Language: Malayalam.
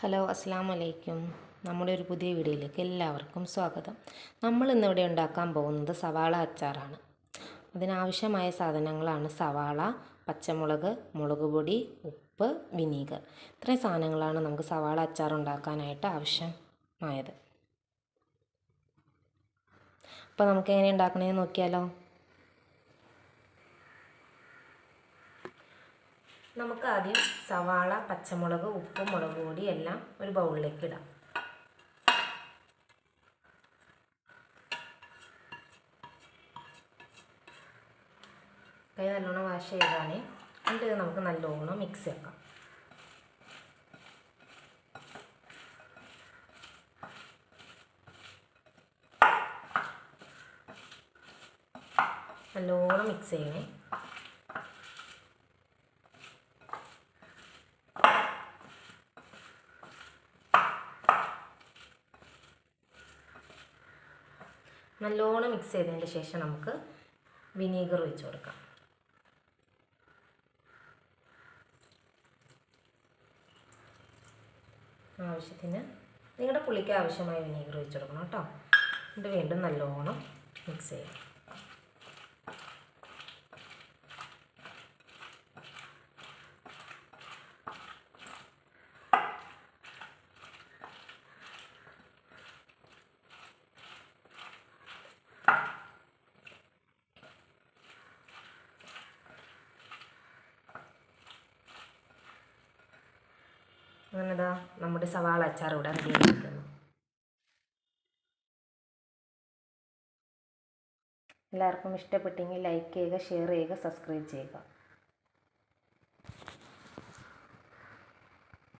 ഹലോ അസ്സാം വലൈക്കും നമ്മുടെ ഒരു പുതിയ വീഡിയോയിലേക്ക് എല്ലാവർക്കും സ്വാഗതം. നമ്മൾ ഇന്നിവിടെ ഉണ്ടാക്കാൻ പോകുന്നത് സവാള അച്ചാറാണ്. അതിനാവശ്യമായ സാധനങ്ങളാണ് സവാള പച്ചമുളക് മുളക് പൊടി ഉപ്പ് വിനീഗർ. ഇത്രയും സാധനങ്ങളാണ് നമുക്ക് സവാള അച്ചാർ ഉണ്ടാക്കാനായിട്ട് ആവശ്യമായത്. അപ്പോൾ നമുക്ക് എങ്ങനെ ഉണ്ടാക്കണമെന്ന് നോക്കിയാലോ? നമുക്ക് ആദ്യം സവാള പച്ചമുളക് ഉപ്പ് മുളക് പൊടി എല്ലാം ഒരു ബൗളിലേക്ക് ഇടാം. കൈ നല്ലോണം വാഷ് ചെയ്താണ് എന്നിട്ട് നമുക്ക് നല്ലോണം മിക്സ് ആക്കാം. നല്ലോണം മിക്സ് ചെയ്യണേ. നല്ലോണം മിക്സ് ചെയ്തതിന് ശേഷം നമുക്ക് വിനീഗർ ഒഴിച്ചു കൊടുക്കാം. ആവശ്യത്തിന് നിങ്ങളുടെ പുളിക്ക് ആവശ്യമായ വിനീഗർ ഒഴിച്ചു കൊടുക്കണം കേട്ടോ. എന്നിട്ട് വീണ്ടും നല്ലോണം മിക്സ് ചെയ്യാം അങ്ങനെ ഇതാ നമ്മുടെ സവാള അച്ചാർ ഇവിടെ റെഡി ആയിരിക്കുന്നു എല്ലാവർക്കും ഇഷ്ടപ്പെട്ടെങ്കിൽ ലൈക്ക് ചെയ്യുക ഷെയർ ചെയ്യുക സബ്സ്ക്രൈബ് ചെയ്യുക.